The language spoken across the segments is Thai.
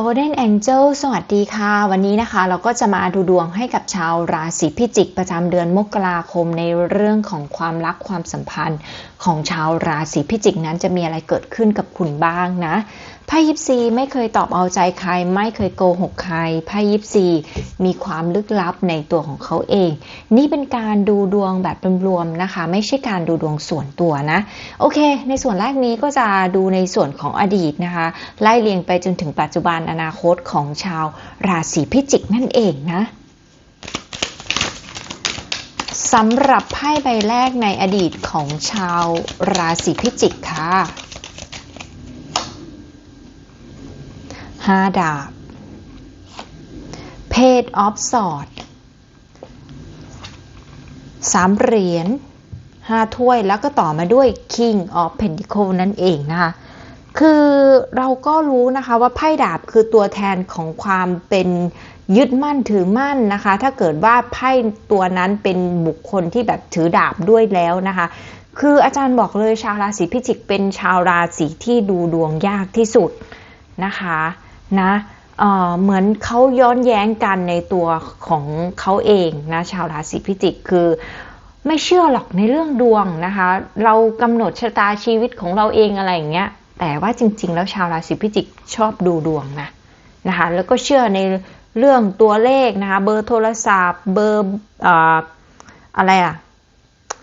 Golden Angel สวัสดีค่ะ วันนี้นะคะ เราก็จะมาดูดวงให้กับชาวราศีพิจิกประจำเดือนมกราคมในเรื่องของความรักความสัมพันธ์ของชาวราศีพิจิกนั้นจะมีอะไรเกิดขึ้นกับคุณบ้างนะ ไพ่ยิปซีไม่เคยตอบเอาใจใคร ไม่เคยโกหกใครไพ่ยิปซีมีความลึกลับในตัวของเขาเอง นี่เป็นการดูดวงแบบรวมๆนะคะ ไม่ใช่การดูดวงส่วนตัวนะ โอเค ในส่วนแรกนี้ก็จะดูในส่วนของอดีตนะคะ ไล่เรียงไปจนถึงปัจจุบันอนาคตของชาวราศีพิจิกนั่นเองนะสำหรับไพ่ใบแรกในอดีตของชาวราศีพิจิกค่ะ ห้าดาบ Page of Swords สามเหรียญห้าถ้วยแล้วก็ต่อมาด้วย King of Pentacle นั่นเองนะคะ คือเราก็รู้นะคะว่าไพ่ดาบคือตัวแทนของความเป็นยึดมั่นถือมั่นนะคะ ถ้าเกิดว่าไพ่ตัวนั้นเป็นบุคคลที่แบบถือดาบด้วยแล้วนะคะ คืออาจารย์บอกเลยชาวราศีพิจิกเป็นชาวราศีที่ดูดวงยากที่สุดนะคะ นะเเหมือนเขาย้อนแย้งกันในตัวของเขาเองนะชาวราศีพิจิกคือไม่เชื่อหรอกในเรื่องดวงนะคะ เรากำหนดชะตาชีวิตของเราเองอะไรอย่างเงี้ยแต่ว่าจริง ๆ แล้วชาวราศีพิจิกชอบดูดวงนะนะคะแล้วก็เชื่อในเรื่องตัวเลขนะคะเบอร์โทรศัพท์ เบอร์อะไรอะ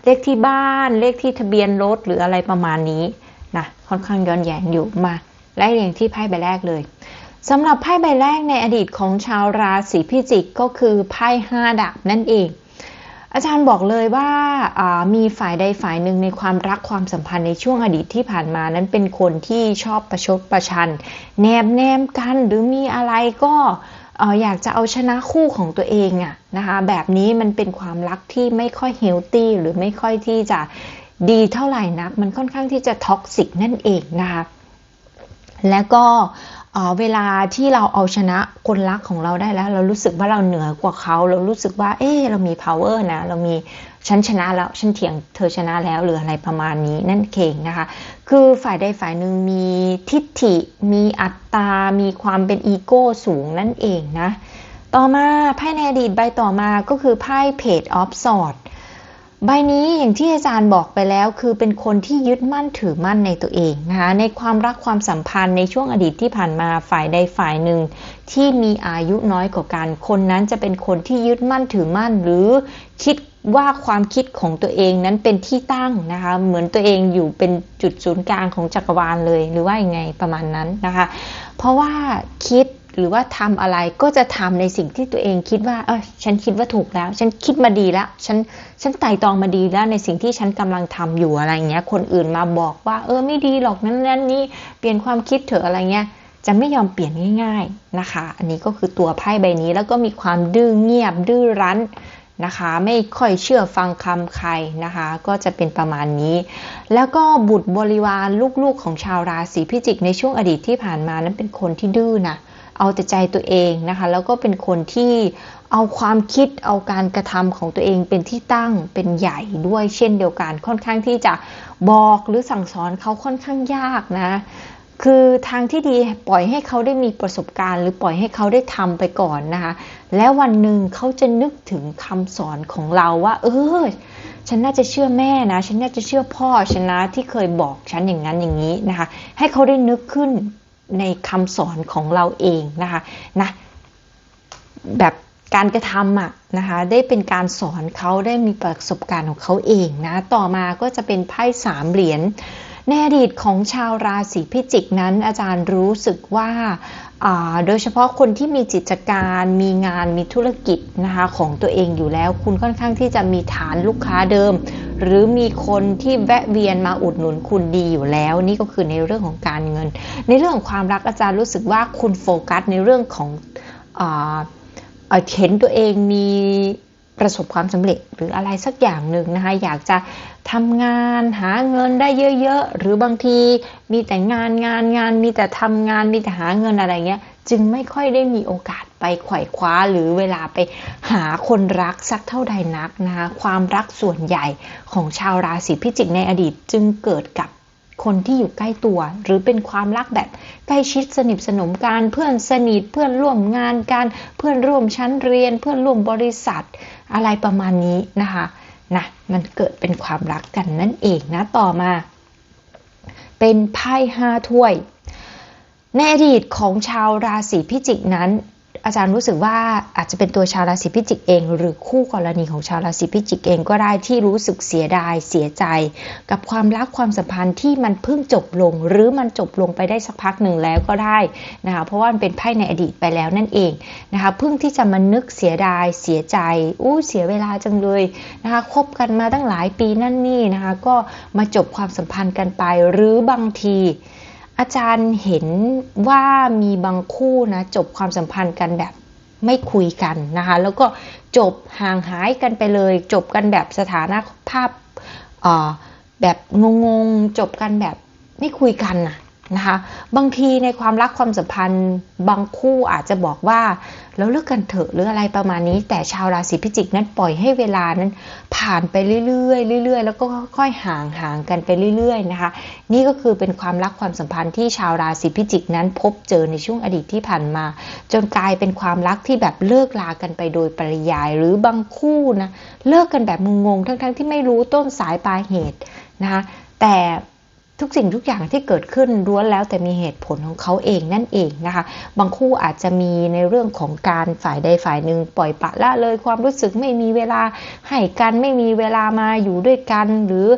เลขที่บ้านเลขที่ทะเบียนรถหรืออะไรประมาณนี้นะค่อนข้างย้อนแย้งอยู่มาไล่เรียงที่ไพ่ใบแรกเลย สำหรับไพ่ใบแรกในอดีตของชาวราศีพิจิกก็คือไพ่ห้าดาบนั่นเอง อาจารย์บอกเลยว่ามีฝ่ายใดฝ่ายหนึ่งในความรักความสัมพันธ์ในช่วงอดีตที่ผ่านมานั้นเป็นคนที่ชอบประชดประชัน แนบแนมกันหรือมีอะไรก็อยากจะเอาชนะคู่ของตัวเองอะนะคะแบบนี้มันเป็นความรักที่ไม่ค่อยเฮลตี้หรือไม่ค่อยที่จะดีเท่าไหร่นัก มันค่อนข้างที่จะท็อกซิกนั่นเองนะคะแล้วก็ เวลาที่เราเอาชนะคนรักของเราได้แล้ว เรารู้สึกว่าเราเหนือกว่าเขา เรารู้สึกว่า เออเรามี power นะ เรามีฉันชนะแล้วฉันเถียงเธอชนะแล้วหรืออะไรประมาณนี้นั่นเองนะคะ คือฝ่ายใดฝ่ายหนึ่งมีทิฏฐิ มีอัตตา มีความเป็นอีโก้สูงนั่นเองนะ ต่อมาไพ่ในอดีตใบต่อมาก็คือไพ่เพจออฟสอด ใบนี้อย่างที่อาจารย์บอกไปแล้วคือเป็นคนที่ยึดมั่นถือมั่นในตัวเองนะคะในความรักความสัมพันธ์ในช่วงอดีตที่ผ่านมาฝ่ายใดฝ่ายหนึ่ง ที่มีอายุน้อยกว่ากันคนนั้นจะเป็นคนที่ยึดมั่นถือมั่น หรือคิดว่าความคิดของตัวเองนั้นเป็นที่ตั้งนะคะเหมือนตัวเองอยู่เป็นจุดศูนย์กลางของจักรวาลเลย หรือว่าอยังไงประมาณนั้นนะคะ เพราะว่าคิด หรือว่าทำอะไรก็จะทำในสิ่งที่ตัวเองคิดว่า เออฉันคิดว่าถูกแล้ว ฉันคิดมาดีแล้ว ฉัน ฉันไต่ตองมาดีแล้วในสิ่งที่ฉันกำลังทำอยู่อะไรเงี้ย คนอื่นมาบอกว่า เออไม่ดีหรอกนั้นนั้นนี่เปลี่ยนความคิดเถอะอะไรเงี้ย จะไม่ยอมเปลี่ยนง่าย ๆนะคะ อันนี้ก็คือตัวไพ่ใบนี้แล้วก็มีความดื้อเงียบดื้อรั้นนะคะ ไม่ค่อยเชื่อฟังคำใครนะคะ ก็จะเป็นประมาณนี้ แล้วก็บุตรบริวารลูกๆของชาวราศีพิจิกในช่วงอดีตที่ผ่านมานั้นเป็นคนที่ดื้อนะ เอาแต่ใจตัวเองนะคะแล้วก็เป็นคนที่เอาความคิดเอาการกระทำของตัวเองเป็นที่ตั้งเป็นใหญ่ด้วยเช่นเดียวกัน ค่อนข้างที่จะบอกหรือสั่งสอนเขาค่อนข้างยากนะคือทางที่ดีปล่อยให้เขาได้มีประสบการณ์ หรือปล่อยให้เขาได้ทำไปก่อนนะคะ แล้ววันหนึ่งเขาจะนึกถึงคำสอนของเราว่า เออ ฉันน่าจะเชื่อแม่นะ ฉันน่าจะเชื่อพ่อฉันนะที่เคยบอกฉันอย่างนั้นอย่างนี้นะคะ ให้เขาได้นึกขึ้น ในคำสอนของเราเองนะคะนะแบบการกระทำอะนะคะได้เป็นการสอนเขาได้มีประสบการณ์ของเขาเองนะต่อมาก็จะเป็นไพ่สามเหรียญในอดีตของชาวราศีพิจิกนั้น อาจารย์รู้สึกว่าโดยเฉพาะคนที่มีจิตการมีงานมีธุรกิจนะคะของตัวเองอยู่แล้ว คุณค่อนข้างที่จะมีฐานลูกค้าเดิม หรือมีคนที่แวะเวียนมาอุดหนุนคุณดีอยู่แล้ว นี่ก็คือในเรื่องของการเงิน ในเรื่องของความรักอาจารย์รู้สึกว่าคุณโฟกัสในเรื่องของเห็นตัวเองมีประสบความสำเร็จหรืออะไรสักอย่างหนึ่งนะคะอยากจะทำงานหาเงินได้เยอะๆ หรือบางทีมีแต่งานงานงานมีแต่ทำงานมีแต่หาเงินอะไรเงี้ย จึงไม่ค่อยได้มีโอกาส ไปไขว่คว้าหรือเวลาไปหาคนรักสักเท่าใดนักนะคะความรักส่วนใหญ่ของชาวราศีพิจิกในอดีตจึงเกิดกับคนที่อยู่ใกล้ตัว หรือเป็นความรักแบบใกล้ชิดสนิทสนมกันเพื่อนสนิทเพื่อนร่วมงานกันเพื่อนร่วมชั้นเรียน เพื่อนร่วมบริษัท อะไรประมาณนี้นะคะนะมันเกิดเป็นความรักกันนั่นเองนะต่อมา เป็นไพ่ห้าถ้วยในอดีตของชาวราศีพิจิกนั้น อาจารย์รู้สึกว่าอาจจะเป็นตัวชาวราศีพิจิกเอง หรือคู่กรณีของชาวราศีพิจิกเองก็ได้ที่รู้สึกเสียดายเสียใจ กับความรักความสัมพันธ์ที่มันเพิ่งจบลง หรือมันจบลงไปได้สักพักหนึ่งแล้วก็ได้นะคะเพราะว่ามันเป็นไพ่ในอดีตไปแล้วนั่นเองนะคะเพิ่งที่จะมานึกเสียดายเสียใจอู้เสียเวลาจังเลยนะคะคบกันมาตั้งหลายปีนั่นนี่นะคะก็มาจบความสัมพันธ์กันไป หรือบางที อาจารย์เห็นว่ามีบางคู่นะจบความสัมพันธ์กันแบบไม่คุยกันนะคะ แล้วก็จบห่างหายกันไปเลย จบกันแบบสถานะภาพแบบงงๆ จบกันแบบไม่คุยกันนะ นะคะ บางทีในความรักความสัมพันธ์บางคู่อาจจะบอกว่าเราเลิกกันเถอะหรืออะไรประมาณนี้ แต่ชาวราศีพิจิกนั้นปล่อยให้เวลานั้นผ่านไปเรื่อยๆเรื่อยๆ แล้วก็ค่อยๆห่างห่างกันไปเรื่อยๆนะคะ นี่ก็คือเป็นความรักความสัมพันธ์ที่ชาวราศีพิจิกนั้นพบเจอในช่วงอดีตที่ผ่านมา จนกลายเป็นความรักที่แบบเลิกลากันไปโดยปริยาย หรือบางคู่นะเลิกกันแบบงงๆทั้งๆ ที่ไม่รู้ต้นสายปลายเหตุนะคะแต่ ทุกสิ่งทุกอย่างที่เกิดขึ้นล้วนแล้วแต่มีเหตุผลของเขาเองนั่นเองนะคะ บางคู่อาจจะมีในเรื่องของการฝ่ายใดฝ่ายหนึ่งปล่อยปะละเลยความรู้สึกไม่มีเวลาให้กันไม่มีเวลามาอยู่ด้วยกันหรือ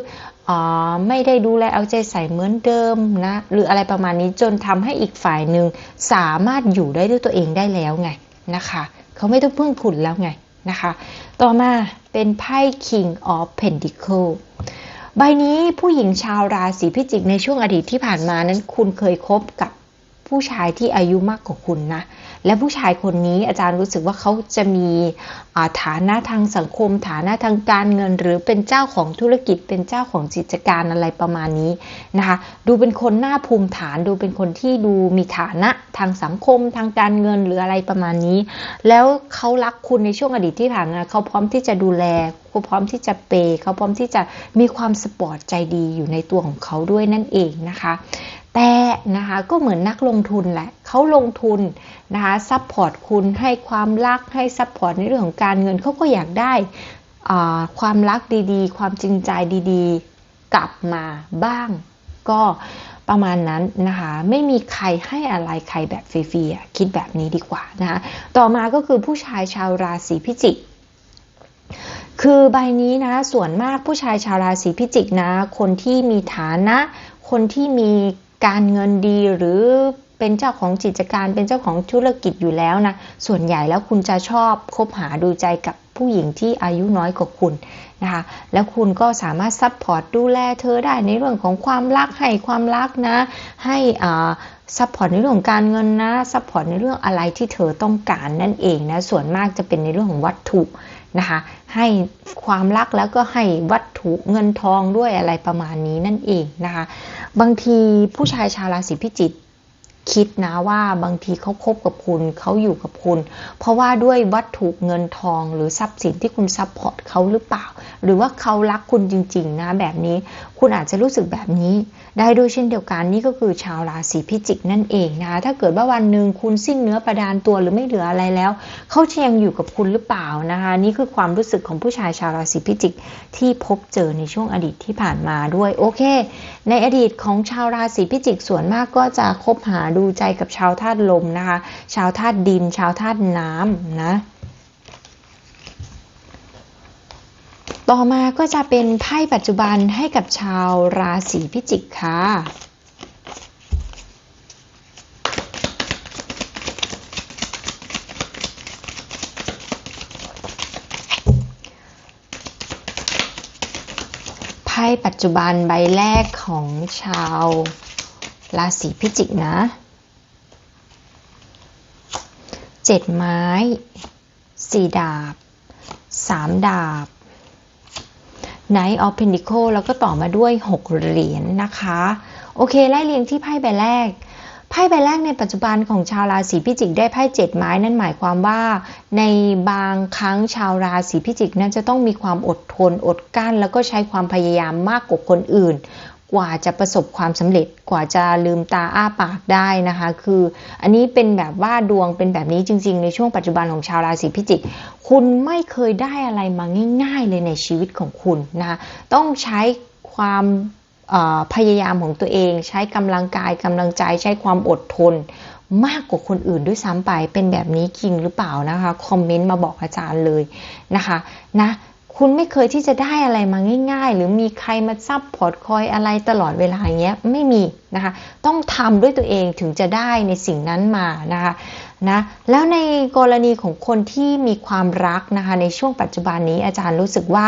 ไม่ได้ดูแลเอาใจใส่เหมือนเดิมนะหรืออะไรประมาณนี้จนทำให้อีกฝ่ายหนึ่งสามารถอยู่ได้ด้วยตัวเองได้แล้วไงนะคะ เขาไม่ต้องพึ่งคุณแล้วไงนะคะ ต่อมาเป็นไพ่ King of pentacles ใบนี้ผู้หญิงชาวราศีพิจิกในช่วงอดีตที่ผ่านมานั้น คุณเคยคบกับผู้ชายที่อายุมากกว่าคุณนะ และผู้ชายคนนี้อาจารย์รู้สึกว่าเขาจะมีฐานะทางสังคม ฐานะทางการเงิน หรือเป็นเจ้าของธุรกิจ เป็นเจ้าของกิจการอะไรประมาณนี้นะคะดูเป็นคนหน้าภูมิฐานดูเป็นคนที่ดูมีฐานะทางสังคมทางการเงินหรืออะไรประมาณนี้ แล้วเขารักคุณในช่วงอดีตที่ผ่านมาเขาพร้อมที่จะดูแลเขาพร้อมที่จะเปย์เขาพร้อมที่จะมีความสปอร์ตใจดีอยู่ในตัวของเขาด้วยนั่นเองนะคะ แต่นะคะก็เหมือนนักลงทุนแหละเขาลงทุนนะคะซัพพอร์ตคุณให้ความรักให้ซัพพอร์ตในเรื่องของการเงินเขาก็อยากได้ความรักดีๆ ความจริงใจดีๆ กลับมาบ้าง ก็ประมาณนั้นนะคะไม่มีใครให้อะไรใครแบบฟรีๆคิดแบบนี้ดีกว่านะคะต่อมาก็คือผู้ชายชาวราศีพิจิกคือใบนี้นะส่วนมากผู้ชายชาวราศีพิจิกนะ คนที่มีฐานะ คนที่มี การเงินดีหรือเป็นเจ้าของกิจการเป็นเจ้าของธุรกิจอยู่แล้วนะ ส่วนใหญ่แล้วคุณจะชอบคบหาดูใจกับผู้หญิงที่อายุน้อยกว่าคุณนะคะแล้วคุณก็สามารถซัพพอร์ตดูแลเธอได้ในเรื่องของความรักให้ความรักนะ ให้อ่าซัพพอร์ตในเรื่องของการเงินนะซัพพอร์ตในเรื่องอะไรที่เธอต้องการนั่นเองนะส่วนมากจะเป็นในเรื่องของวัตถุ นะคะให้ความรักแล้วก็ให้วัตถุเงินทองด้วยอะไรประมาณนี้นั่นเองนะคะบางทีผู้ชายชาวราศีพิจิกคิดนะว่าบางทีเขาคบกับคุณเขาอยู่กับคุณ เพราะว่าด้วยวัตถุเงินทองหรือทรัพย์สินที่คุณซัพพอร์ตเขาหรือเปล่า หรือว่าเขารักคุณจริง ๆ นะ แบบนี้คุณอาจจะรู้สึกแบบนี้ ได้ด้วยเช่นเดียวกันนี่ก็คือชาวราศีพิจิกนั่นเองนะคะถ้าเกิดว่าวันหนึ่งคุณสิ้นเนื้อประดานตัวหรือไม่เหลืออะไรแล้ว เขาจะยังอยู่กับคุณหรือเปล่านะคะนี่คือความรู้สึกของผู้ชายชาวราศีพิจิกที่พบเจอในช่วงอดีตที่ผ่านมาด้วยโอเค ในอดีตของชาวราศีพิจิกส่วนมากก็จะคบหาดูใจกับชาวธาตุลมนะคะ ชาวธาตุดิน ชาวธาตุน้ำนะ ต่อมาก็จะเป็นไพ่ปัจจุบันให้กับชาวราศีพิจิกค่ะไพ่ปัจจุบันใบแรกของชาวราศีพิจิกนะเจ็ดไม้สี่ดาบสามดาบ Knight of Pentacle แล้วก็ต่อมาด้วย 6 เหรียญนนะคะ โอเค ไล่เรียงที่ไพ่ใบแรก ไพ่ใบแรกในปัจจุบันของชาวราศีพิจิกได้ไพ่เจ็ดไม้นั่นหมายความว่า ในบางครั้งชาวราศีพิจิกนั้นจะต้องมีความอดทนอดกั้น แล้วก็ใช้ความพยายามมากกว่าคนอื่น กว่าจะประสบความสำเร็จกว่าจะลืมตาอ้าปากได้นะคะ คืออันนี้เป็นแบบว่าดวงเป็นแบบนี้จริง ๆ ในช่วงปัจจุบันของชาวราศีพิจิก คุณไม่เคยได้อะไรมาง่าย ๆ เลยในชีวิตของคุณนะคะต้องใช้ความพยายามของตัวเอง ใช้กำลังกายกำลังใจใช้ความอดทนมากกว่าคนอื่นด้วยซ้ำไปเป็นแบบนี้จริงหรือเปล่านะคะ คอมเมนต์มาบอกอาจารย์เลยนะคะนะ คุณไม่เคยที่จะได้อะไรมาง่าย ๆ หรือมีใครมาซับพอร์ตคอยอะไรตลอดเวลาอย่างเงี้ยไม่มีนะคะ ต้องทำด้วยตัวเองถึงจะได้ในสิ่งนั้นมานะคะนะแล้วในกรณีของคนที่มีความรักนะคะในช่วงปัจจุบันนี้อาจารย์รู้สึกว่า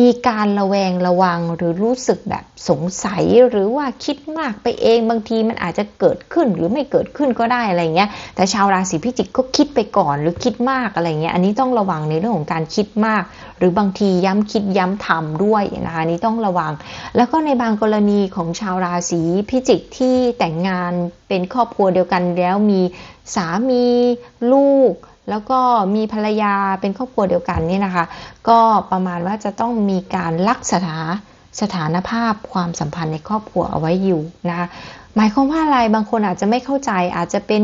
มีการระแวงระวังหรือรู้สึกแบบสงสัยหรือว่าคิดมากไปเองบางทีมันอาจจะเกิดขึ้นหรือไม่เกิดขึ้นก็ได้อะไรเงี้ย แต่ชาวราศีพิจิกก็คิดไปก่อนหรือคิดมากอะไรเงี้ยอันนี้ต้องระวังในเรื่องของการคิดมาก หรือบางทีย้ำคิดย้ำทำด้วยนะคะนี้ต้องระวัง แล้วก็ในบางกรณีของชาวราศีพิจิกที่แต่งงานเป็นครอบครัวเดียวกันแล้วมีสามีลูก แล้วก็มีภรรยาเป็นครอบครัวเดียวกันนี่นะคะ ก็ประมาณว่าจะต้องมีการรักษาสถานภาพความสัมพันธ์ในครอบครัวเอาไว้อยู่นะคะหมายความว่าอะไรบางคนอาจจะไม่เข้าใจอาจจะเป็น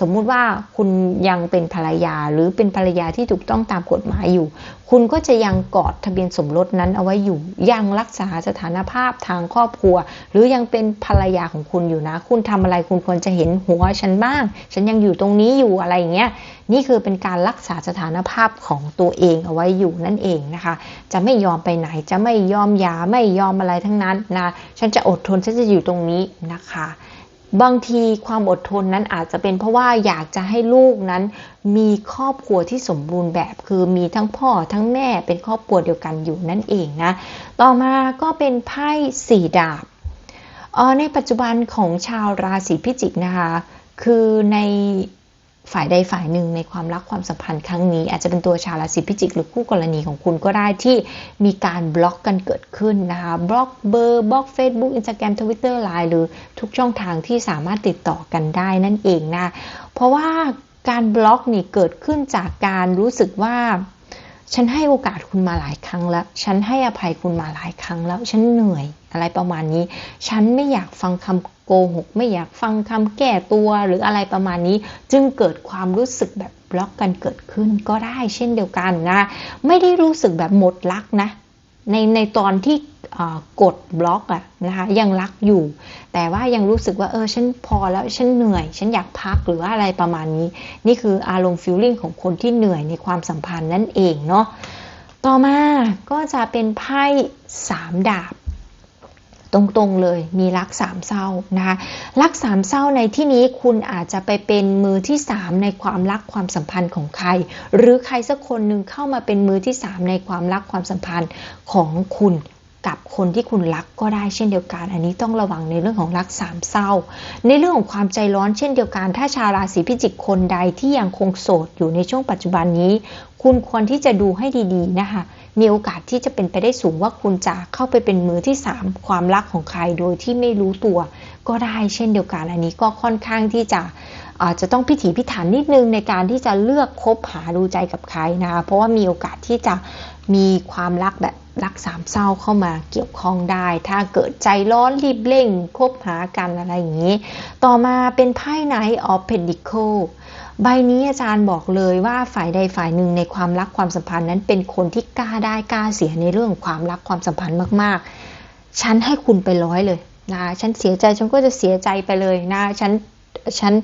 สมมุติว่าคุณยังเป็นภรรยาหรือเป็นภรรยาที่ถูกต้องตามกฎหมายอยู่ คุณก็จะยังกอดทะเบียนสมรสนั้นเอาไว้อยู่ ยังรักษาสถานภาพทางครอบครัว หรือยังเป็นภรรยาของคุณอยู่นะ คุณทำอะไรคุณควรจะเห็นหัวฉันบ้าง ฉันยังอยู่ตรงนี้อยู่อะไรอย่างเงี้ย นี่คือเป็นการรักษาสถานภาพของตัวเองเอาไว้อยู่นั่นเองนะคะ จะไม่ยอมไปไหน จะไม่ยอมยาไม่ยอมอะไรทั้งนั้นนะ ฉันจะอดทน ฉันจะอยู่ตรงนี้นะคะ บางทีความอดทนนั้นอาจจะเป็นเพราะว่าอยากจะให้ลูกนั้น มีครอบครัวที่สมบูรณ์แบบ คือมีทั้งพ่อทั้งแม่เป็นครอบครัวเดียวกันอยู่นั่นเองนะ ต่อมาก็เป็นไพ่สี่ดาบในปัจจุบันของชาวราศีพิจิกนะคะ คือใน ฝ่ายใดฝ่ายหนึ่งในความรักความสัมพันธ์ครั้งนี้ อาจจะเป็นตัวชาวราศีพิจิก หรือคู่กรณีของคุณก็ได้ที่มีการบล็อกกันเกิดขึ้นนะคะบล็อกเบอร์บล็อก Facebook Instagram Twitter Line หรือทุกช่องทางที่สามารถติดต่อกันได้นั่นเองนะเพราะว่าการบล็อกนี่เกิดขึ้นจากการรู้สึกว่าฉันให้โอกาสคุณมาหลายครั้งแล้ว ฉันให้อภัยคุณมาหลายครั้งแล้ว ฉันเหนื่อยอะไรประมาณนี้ ฉันไม่อยากฟังคำ โกหกไม่อยากฟังคำแก้ตัวหรืออะไรประมาณนี้ จึงเกิดความรู้สึกแบบบล็อกกันเกิดขึ้นก็ได้เช่นเดียวกันนะ ไม่ได้รู้สึกแบบหมดรักนะ ในในตอนที่กดบล็อกอะนะคะยังรักอยู่ แต่ว่ายังรู้สึกว่าเออฉันพอแล้วฉันเหนื่อย ฉันอยากพักหรือว่าอะไรประมาณนี้ นี่คืออารมณ์ฟิลลิ่งของคนที่เหนื่อยในความสัมพันธ์นั่นเองเนาะต่อมาก็จะเป็นไพ่สามดาบ ตรงๆเลยมีรักสามเศร้านะคะรักสามเศร้าในที่นี้คุณอาจจะไปเป็นมือที่สามในความรักความสัมพันธ์ของใคร หรือใครสักคนหนึ่งเข้ามาเป็นมือที่สามในความรักความสัมพันธ์ของคุณกับคนที่คุณรักก็ได้เช่นเดียวกัน อันนี้ต้องระวังในเรื่องของรักสามเศร้า ในเรื่องของความใจร้อนเช่นเดียวกัน ถ้าชาวราศีพิจิกคนใดที่ยังคงโสดอยู่ในช่วงปัจจุบันนี้ คุณควรที่จะดูให้ดีๆนะคะ มีโอกาสที่จะเป็นไปได้สูงว่าคุณจะเข้าไปเป็นมือที่ 3 ความรักของใครโดยที่ไม่รู้ตัว ก็ได้เช่นเดียวกัน อันนี้ก็ค่อนข้างที่จะอาจจะต้องพิถีพิถันนิดนึงในการที่จะเลือกคบหาดูใจกับใครนะคะเพราะว่ามีโอกาสที่จะมีความรักแบบรักสามเศร้าเข้ามาเกี่ยวข้องได้ ถ้าเกิดใจร้อนรีบเร่งคบหากันอะไรอย่างนี้ ต่อมาเป็นไพ่ไนท์ออฟเพนดิโค ใบนี้อาจารย์บอกเลยว่าฝ่ายใดฝ่ายหนึ่งในความรักความสัมพันธ์นั้นเป็นคนที่กล้าได้กล้าเสียในเรื่องความรักความสัมพันธ์มากๆ ฉันให้คุณไปร้อยเลยนะฉันเสียใจฉันก็จะเสียใจไปเลยนะฉัน ฉัน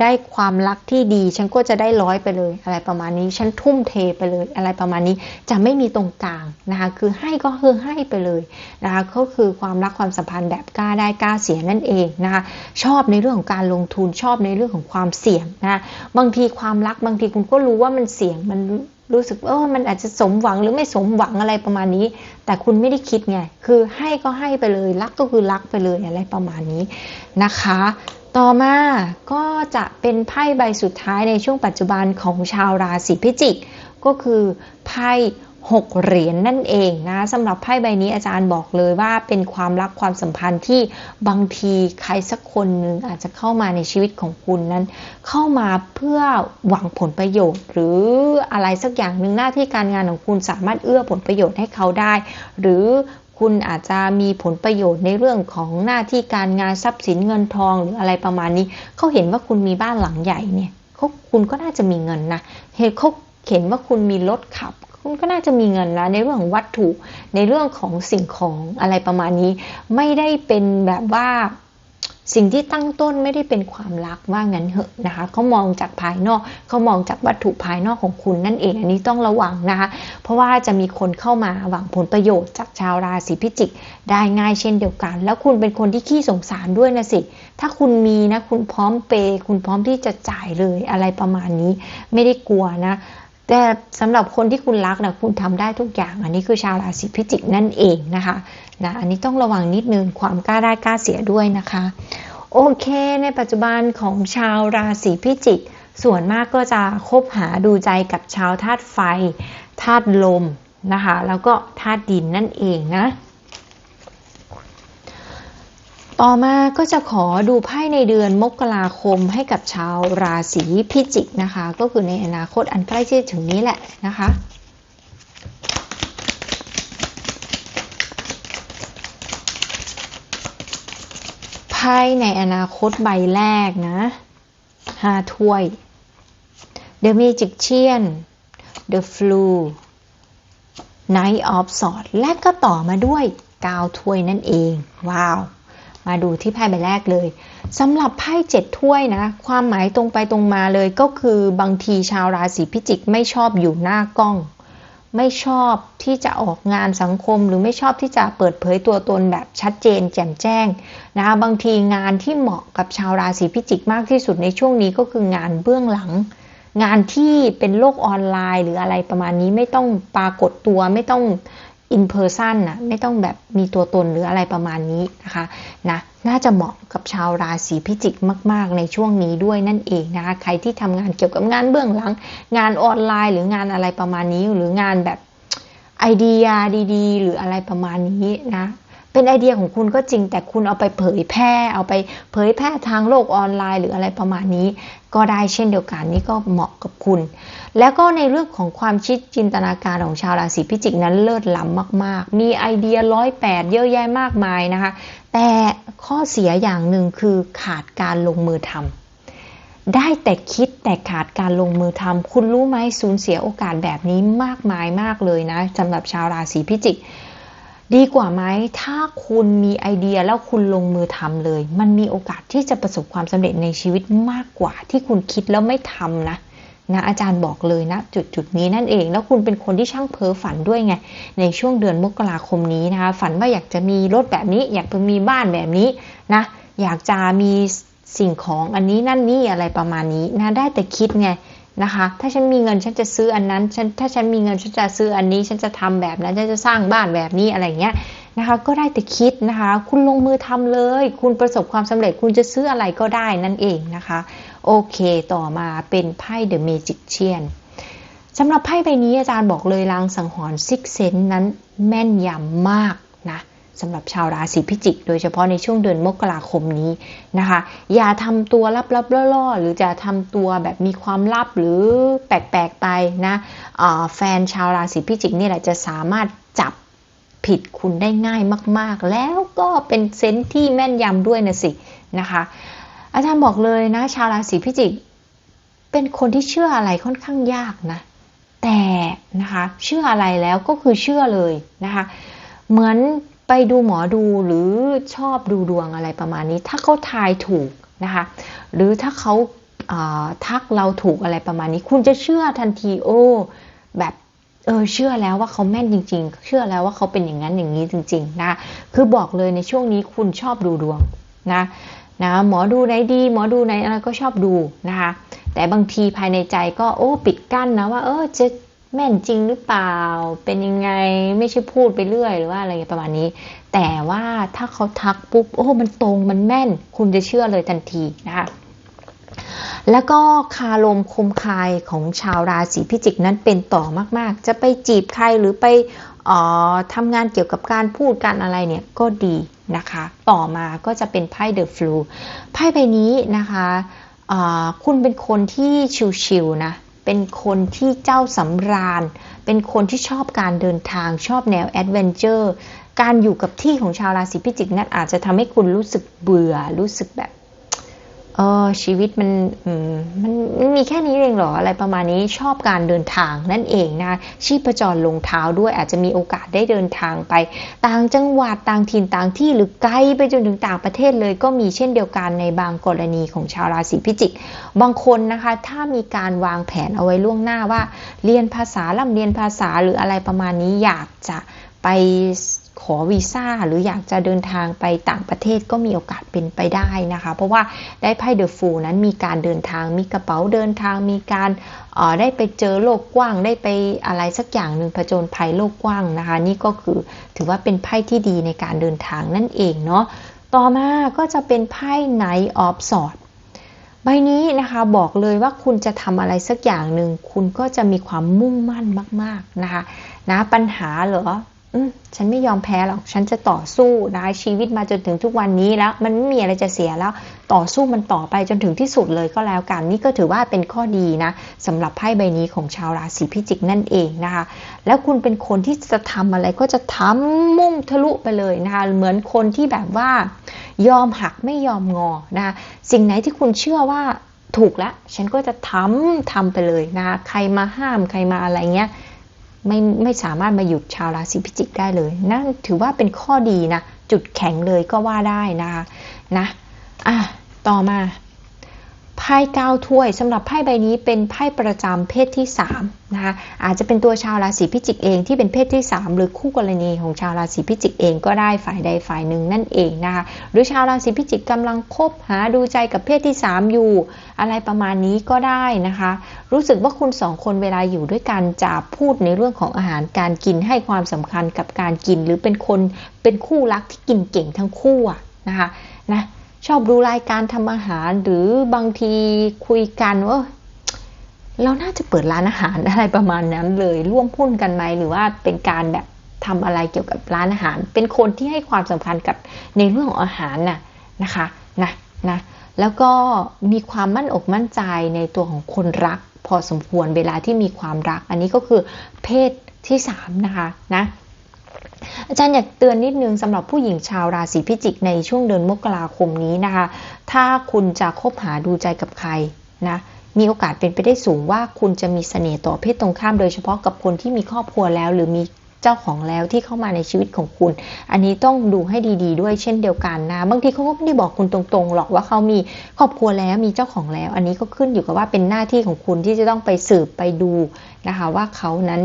ได้ความรักที่ดี ฉันก็จะได้ร้อยไปเลย อะไรประมาณนี้ ฉันทุ่มเทไปเลย อะไรประมาณนี้ จะไม่มีตรงกลางนะคะ คือให้ก็คือให้ไปเลยนะคะ ก็คือความรักความสัมพันธ์แบบกล้าได้กล้าเสียนั่นเองนะคะ ชอบในเรื่องของการลงทุน ชอบในเรื่องของความเสี่ยงนะะบางทีความรักบางทีคุณก็รู้ว่ามันเสี่ยง มันรู้สึกเออมันอาจจะสมหวังหรือไม่สมหวังอะไรประมาณนี้ แต่คุณไม่ได้คิดไง คือให้ก็ให้ไปเลย รักก็คือรักไปเลยอะไรประมาณนี้นะคะ ต่อมาก็จะเป็นไพ่ใบสุดท้ายในช่วงปัจจุบันของชาวราศีพิจิก ก็คือไพ่หกเหรียญนนั่นเองนะสำหรับไพ่ใบนี้อาจารย์บอกเลยว่าเป็นความรักความสัมพันธ์ที่บางทีใครสักคนหนึ่งอาจจะเข้ามาในชีวิตของคุณนั้น เข้ามาเพื่อหวังผลประโยชน์ หรืออะไรสักอย่างหนึ่งหน้าที่การงานของคุณสามารถเอื้อผลประโยชน์ให้เขาได้ หรือ คุณอาจจะมีผลประโยชน์ในเรื่องของหน้าที่การงานทรัพย์สินเงินทองหรืออะไรประมาณนี้ เขาเห็นว่าคุณมีบ้านหลังใหญ่เนี่ยเขาคุณก็น่าจะมีเงินนะเห็นเขาเห็นว่าคุณมีรถขับ คุณก็น่าจะมีเงินนะในเรื่องของวัตถุในเรื่องของสิ่งของอะไรประมาณนี้ ไม่ได้เป็นแบบว่า สิ่งที่ตั้งต้นไม่ได้เป็นความรักว่างั้นเหอะนะคะเขามองจากภายนอกเขามองจากวัตถุภายนอกของคุณนั่นเองอันนี้ต้องระวังนะคะ เพราะว่าจะมีคนเข้ามาหวังผลประโยชน์จากชาวราศีพิจิก ได้ง่ายเช่นเดียวกัน แล้วคุณเป็นคนที่ขี้สงสารด้วยนะสิ ถ้าคุณมีนะคุณพร้อมเปย์คุณพร้อมที่จะจ่ายเลยอะไรประมาณนี้ ไม่ได้กลัวนะ แต่สำหรับคนที่คุณรักนะคุณทำได้ทุกอย่าง อันนี้คือชาวราศีพิจิกนั่นเองนะคะนะอันนี้ต้องระวังนิดนึงความกล้าได้กล้าเสียด้วยนะคะ โอเค ในปัจจุบันของชาวราศีพิจิก ส่วนมากก็จะคบหาดูใจกับชาวธาตุไฟธาตุลมนะคะ แล้วก็ธาตุดินนั่นเองนะ ต่อมาก็จะขอดูไพ่ในเดือนมกราคมให้กับชาวราศีพิจิกนะคะ ก็คือในอนาคตอันใกล้ที่ถึงนี้แหละนะคะไพ่ในอนาคตใบแรกนะห้าถ้วย The Magician The Flu Knight of Swords และก็ต่อมาด้วย9ถ้วยนั่นเอง ว้าว มาดูที่ไพ่ใบแรกเลยสำหรับไพ่เจ็ดถ้วยนะ ความหมายตรงไปตรงมาเลยก็คือบางทีชาวราศีพิจิกไม่ชอบอยู่หน้ากล้อง ไม่ชอบที่จะออกงานสังคม หรือไม่ชอบที่จะเปิดเผยตัวตนแบบชัดเจน แจ่มแจ้งนะคะบางทีงานที่เหมาะกับชาวราศีพิจิกมากที่สุดในช่วงนี้ก็คืองานเบื้องหลัง งานที่เป็นโลกออนไลน์ หรืออะไรประมาณนี้ไม่ต้องปรากฏตัวไม่ต้อง in person นะไม่ต้องแบบมีตัวตนหรืออะไรประมาณนี้นะคะนะน่าจะเหมาะกับชาวราศีพิจิกมาก ๆ ในช่วงนี้ด้วยนั่นเองนะคะใครที่ทำงานเกี่ยวกับงานเบื้องหลัง งานออนไลน์ หรืองานอะไรประมาณนี้หรืองานแบบไอเดียดี ๆ หรืออะไรประมาณนี้นะ เป็นไอเดียของคุณก็จริง แต่คุณเอาไปเผยแพร่ เอาไปเผยแพร่ทางโลกออนไลน์ หรืออะไรประมาณนี้ ก็ได้เช่นเดียวกันนี่ก็เหมาะกับคุณ แล้วก็ในเรื่องของความคิดจินตนาการของชาวราศีพิจิกนั้นเลิศล้ำมาก ๆ มีไอเดียร้อยแปดเยอะแยะมากมายนะคะ แต่ข้อเสียอย่างหนึ่งคือขาดการลงมือทำได้แต่คิดแต่ขาดการลงมือทำคุณรู้ไหมสูญเสียโอกาสแบบนี้มากมายมากเลยนะสำหรับชาวราศีพิจิก ดีกว่าไหมถ้าคุณมีไอเดียแล้วคุณลงมือทำเลย มันมีโอกาสที่จะประสบความสำเร็จในชีวิตมากกว่าที่คุณคิดแล้วไม่ทำนะนะอาจารย์บอกเลยนะจุดจุดนี้นั่นเอง แล้วคุณเป็นคนที่ช่างเพ้อฝันด้วยไง ในช่วงเดือนมกราคมนี้นะคะฝันว่าอยากจะมีรถแบบนี้ อยากจะมีบ้านแบบนี้นะอยากจะมีสิ่งของอันนี้นั่นนี่อะไรประมาณนี้นะได้แต่คิดไง นะคะ ถ้าฉันมีเงินฉันจะซื้ออันนั้นฉันถ้าฉันมีเงินฉันจะซื้ออันนี้ ฉันจะทำแบบนั้นฉันจะสร้างบ้านแบบนี้อะไรเงี้ยนะคะ ก็ได้แต่คิดนะคะ คุณลงมือทำเลย คุณประสบความสำเร็จคุณจะซื้ออะไรก็ได้นั่นเองนะคะ โอเค ต่อมาเป็นไพ่ The Magician สำหรับไพ่ใบนี้อาจารย์บอกเลยลางสังหรณ์ซิกเซนนั้นแม่นยำมาก สำหรับชาวราศีพิจิก โดยเฉพาะในช่วงเดือนมกราคมนี้นะคะ อย่าทำตัวลับๆล่อๆหรือจะทำตัวแบบมีความลับหรือแปลกๆไปนะแฟนชาวราศีพิจิกนี่แหละจะสามารถจับผิดคุณได้ง่ายมากๆ แล้วก็เป็นเซนที่แม่นยำด้วยนะสินะคะ อาจารย์บอกเลยนะ ชาวราศีพิจิก เป็นคนที่เชื่ออะไรค่อนข้างยากนะ แต่นะคะเชื่ออะไรแล้วก็คือเชื่อเลยนะคะ เหมือน ไปดูหมอดูหรือชอบดูดวงอะไรประมาณนี้ ถ้าเขาทายถูกนะคะ หรือถ้าเขาทักเราถูกอะไรประมาณนี้ คุณจะเชื่อทันทีโอ้แบบเออเชื่อแล้วว่าเขาแม่นจริง ๆ เชื่อแล้วว่าเขาเป็นอย่างนั้นอย่างนี้จริง ๆ นะคือบอกเลยในช่วงนี้คุณชอบดูดวงนะนะหมอดูไหนดี หมอดูไหนอะไรก็ชอบดูนะคะแต่บางทีภายในใจก็โอ้ปิดกั้นนะว่าเออจะ แม่นจริงหรือเปล่า เป็นยังไงไม่ใช่พูดไปเรื่อยหรือว่าอะไรประมาณนี้ แต่ว่าถ้าเขาทักปุ๊บโอ้มันตรงมันแม่น คุณจะเชื่อเลยทันทีนะคะแล้วก็คาลมคมคายของชาวราศีพิจิกนั้นเป็นต่อมากๆ จะไปจีบใครหรือไปทำงานเกี่ยวกับการพูดการอะไรเนี่ยก็ดีนะคะ ต่อมาก็จะเป็นไพ่เดอะฟลูไพ่ใบนี้นะคะคุณเป็นคนที่ชิวๆนะ เป็นคนที่เจ้าสำราญ เป็นคนที่ชอบการเดินทางชอบแนวแอดเวนเจอร์การอยู่กับที่ของชาวราศีพิจิกนั้นอาจจะทำให้คุณรู้สึกเบื่อรู้สึกแบบ เออชีวิตมันมันมันมีแค่นี้เองเหรออะไรประมาณนี้ชอบการเดินทางนั่นเองนะชีพจรลงเท้าด้วยอาจจะมีโอกาสได้เดินทางไป ต่างจังหวัดต่างถิ่นต่างที่หรือไกลไปจนถึงต่างประเทศเลยก็มีเช่นเดียวกันในบางกรณีของชาวราศีพิจิก บางคนนะคะถ้ามีการวางแผนเอาไว้ล่วงหน้าว่า เรียนภาษาล่ำเรียนภาษาหรืออะไรประมาณนี้อยากจะ ไปขอวีซ่าหรืออยากจะเดินทางไปต่างประเทศก็มีโอกาสเป็นไปได้นะคะ เพราะว่าได้ไพ่เดอะฟูนั้นมีการเดินทางมีกระเป๋าเดินทางมีการได้ไปเจอโลกกว้าง ได้ไปอะไรสักอย่างหนึ่งผจญภัยโลกกว้างนะคะ นี่ก็คือถือว่าเป็นไพ่ที่ดีในการเดินทางนั่นเองเนาะต่อมาก็จะเป็นไพ่ไนท์ออฟสอดใบนี้นะคะบอกเลยว่าคุณจะทำอะไรสักอย่างหนึ่งคุณก็จะมีความมุ่งมั่นมาก ๆนะคะนะปัญหาเหรอ ฉันไม่ยอมแพ้หรอก ฉันจะต่อสู้นะชีวิตมาจนถึงทุกวันนี้แล้ว มันไม่มีอะไรจะเสียแล้ว ต่อสู้มันต่อไปจนถึงที่สุดเลยก็แล้วกัน นี่ก็ถือว่าเป็นข้อดีนะสำหรับไพ่ใบนี้ของชาวราศีพิจิกนั่นเองนะคะ แล้วคุณเป็นคนที่จะทำอะไรก็จะทำมุ่งทะลุไปเลยนะคะ เหมือนคนที่แบบว่ายอมหักไม่ยอมงอนะคะสิ่งไหนที่คุณเชื่อว่าถูกแล้ว ฉันก็จะทำทำไปเลยนะคะใครมาห้ามใครมาอะไรเงี้ย ไม่ไม่สามารถมาหยุดชาวราศีพิจิกได้เลย นั่นถือว่าเป็นข้อดีนะ จุดแข็งเลยก็ว่าได้นะคะนะอะต่อมา ไพ่เก้าถ้วยสำหรับไพ่ใบนี้เป็นไพ่ประจำเพศที่3นะคะอาจจะเป็นตัวชาวราศีพิจิกเองที่เป็นเพศที่ 3 หรือคู่กรณีของชาวราศีพิจิกเองก็ได้ฝ่ายใดฝ่ายหนึ่งนั่นเองนะคะหรือชาวราศีพิจิกกำลังคบหาดูใจกับเพศที่ 3 อยู่ อะไรประมาณนี้ก็ได้นะคะ รู้สึกว่าคุณสองคนเวลาอยู่ด้วยกันจะพูดในเรื่องของอาหารการกินให้ความสำคัญกับการกิน หรือเป็นคนเป็นคู่รักที่กินเก่งทั้งคู่นะคะนะ ชอบดูรายการทำอาหาร หรือบางทีคุยกันว่าเราน่าจะเปิดร้านอาหารอะไรประมาณนั้นเลย ร่วมพุ่นกันไหมหรือว่าเป็นการแบบทำอะไรเกี่ยวกับร้านอาหาร เป็นคนที่ให้ความสำคัญกับในเรื่องของอาหารน่ะนะคะนะนะแล้วก็มีความมั่นอกมั่นใจในตัวของคนรัก พอสมควรเวลาที่มีความรัก อันนี้ก็คือเพศที่3นะคะนะ อาจารย์อยากเตือนนิดนึงสำหรับผู้หญิงชาวราศีพิจิกในช่วงเดือนมกราคมนี้นะคะ ถ้าคุณจะคบหาดูใจกับใครนะมีโอกาสเป็นไปได้สูงว่าคุณจะมีเสน่ห์ต่อเพศตรงข้ามโดยเฉพาะกับคนที่มีครอบครัวแล้ว หรือมีเจ้าของแล้วที่เข้ามาในชีวิตของคุณ อันนี้ต้องดูให้ดี ๆด้วยเช่นเดียวกันนะบางทีเขาก็ไม่ได้บอกคุณตรงๆหรอกว่าเขามีครอบครัวแล้วมีเจ้าของแล้ว อันนี้ก็ขึ้นอยู่กับว่าเป็นหน้าที่ของคุณที่จะต้องไปสืบไปดูนะคะว่าเขานั้น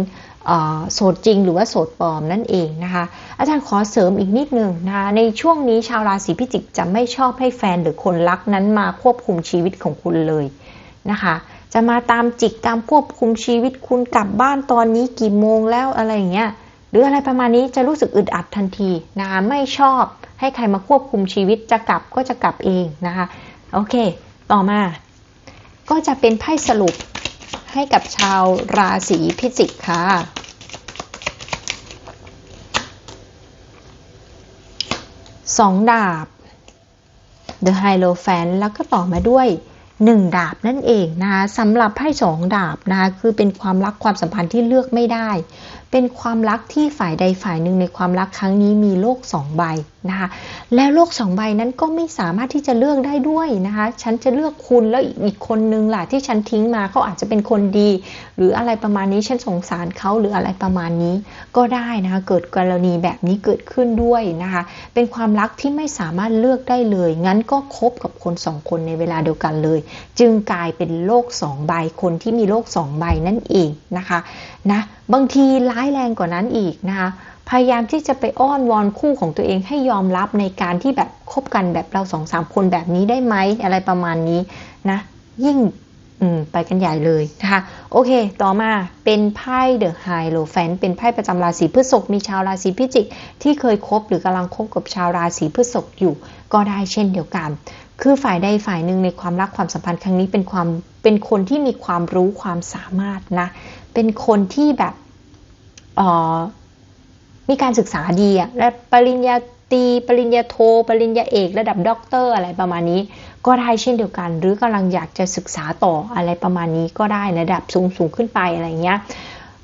โสดจริงหรือว่าโสดปลอมนั่นเองนะคะ อาจารย์ขอเสริมอีกนิดนึงนะคะในช่วงนี้ชาวราศีพิจิกจะไม่ชอบให้แฟนหรือคนรักนั้นมาควบคุมชีวิตของคุณเลยนะคะ จะมาตามจิกตามควบคุมชีวิตคุณกลับบ้านตอนนี้กี่โมงแล้วอะไรเงี้ยหรืออะไรประมาณนี้จะรู้สึกอึดอัดทันทีนะคะไม่ชอบให้ใครมาควบคุมชีวิตจะกลับก็จะกลับเองนะคะโอเค ต่อมา ก็จะเป็นไพ่สรุป ให้กับชาวราศีพิจิกค่ะสองดาบ The Hierophant แล้วก็ต่อมาด้วย1ดาบนั่นเองนะคะสำหรับไพ่สองดาบนะคะคือเป็นความรักความสัมพันธ์ที่เลือกไม่ได้ เป็นความรักที่ฝ่ายใดฝ่ายหนึ่งในความรักครั้งนี้มีโลกสองใบ นะคะแล้วโลกสองใบนั้นก็ไม่สามารถที่จะเลือกได้ด้วยนะคะฉันจะเลือกคุณแล้วอีกคนนึงล่ะที่ฉันทิ้งมาเขาอาจจะเป็นคนดี หรืออะไรประมาณนี้ฉันสงสารเขาหรืออะไรประมาณนี้ ก็ได้นะคะเกิดกรณีแบบนี้เกิดขึ้นด้วยนะคะเป็นความรักที่ไม่สามารถเลือกได้เลย งั้นก็คบกับคนสองคนในเวลาเดียวกันเลย จึงกลายเป็นโลกสองใบคนที่มีโลกสองใบนั่นเองนะคะนะบางทีร้ายแรงกว่านั้นอีกนะคะ พยายามที่จะไปอ้อนวอนคู่ของตัวเองให้ยอมรับในการที่แบบคบกันแบบเราสองสามคนแบบนี้ได้ไหมอะไรประมาณนี้นะ ยิ่งไปกันใหญ่เลยนะคะโอเค ต่อมาเป็นไพ่เดอะไฮโลแฟนเป็นไพ่ประจำราศีพฤษภมีชาวราศีพิจิก ที่เคยคบหรือกำลังคบกับชาวราศีพฤษภอยู่ ก็ได้เช่นเดียวกัน คือฝ่ายใดฝ่ายหนึ่งในความรักความสัมพันธ์ครั้งนี้เป็นความเป็นคนที่มีความรู้ความสามารถนะเป็นคนที่แบบ มีการศึกษาดีอะและปริญญาตรีปริญญาโท ปริญญาเอก ระดับด็อกเตอร์อะไรประมาณนี้ ก็ได้เช่นเดียวกัน หรือกำลังอยากจะศึกษาต่ออะไรประมาณนี้ก็ได้ระดับสูงสูงขึ้นไปอะไรเงี้ย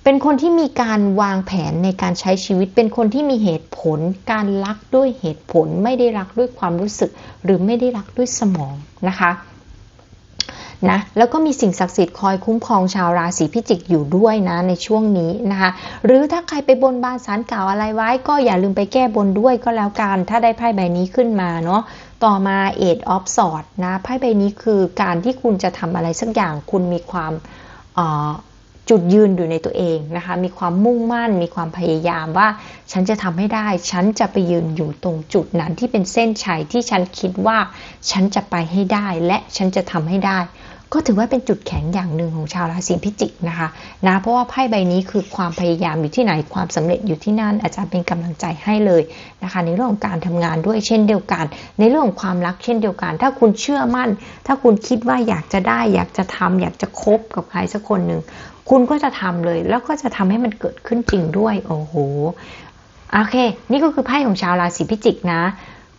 เป็นคนที่มีการวางแผนในการใช้ชีวิต เป็นคนที่มีเหตุผล การรักด้วยเหตุผล ไม่ได้รักด้วยความรู้สึก หรือไม่ได้รักด้วยสมองนะคะ นะแล้วก็มีสิ่งศักดิ์สิทธิ์คอยคุ้มครองชาวราศีพิจิกอยู่ด้วยนะในช่วงนี้นะคะ หรือถ้าใครไปบนบานสารกล่าวอะไรไว้ ก็อย่าลืมไปแก้บนด้วยก็แล้วกัน ถ้าได้ไพ่ใบนี้ขึ้นมาเนาะต่อมาเอ็ดออฟสอดนะไพ่ใบนี้คือการที่คุณจะทำอะไรสักอย่างคุณมีความ จุดยืนอยู่ในตัวเองนะคะ มีความมุ่งมั่น มีความพยายามว่าฉันจะทำให้ได้ ฉันจะไปยืนอยู่ตรงจุดนั้นที่เป็นเส้นชัยที่ฉันคิดว่าฉันจะไปให้ได้และฉันจะทำให้ได้ ก็ถือว่าเป็นจุดแข็งอย่างหนึ่งของชาวราศีพิจิกนะคะนะเพราะว่าไพ่ใบนี้คือความพยายามอยู่ที่ไหนความสำเร็จอยู่ที่นั่นอาจารย์เป็นกำลังใจให้เลยนะคะ ในเรื่องของการทำงานด้วยเช่นเดียวกัน ในเรื่องของความรักเช่นเดียวกัน ถ้าคุณเชื่อมั่น ถ้าคุณคิดว่าอยากจะได้ อยากจะทำอยากจะคบกับใครสักคนหนึ่ง คุณก็จะทำเลย แล้วก็จะทำให้มันเกิดขึ้นจริงด้วย โอ้โห โอเค นี่ก็คือไพ่ของชาวราศีพิจิกนะ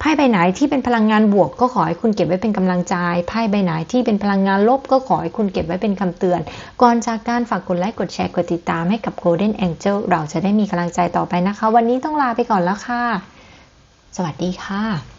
ไพ่ใบไหนที่เป็นพลังงานบวกก็ขอให้คุณเก็บไว้เป็นกำลังใจ ไพ่ใบไหนที่เป็นพลังงานลบก็ขอให้คุณเก็บไว้เป็นคำเตือน ก่อนจากการฝากกดไลค์ กดแชร์ กดติดตามให้กับ Golden Angel เราจะได้มีกำลังใจต่อไปนะคะ วันนี้ต้องลาไปก่อนแล้วค่ะ สวัสดีค่ะ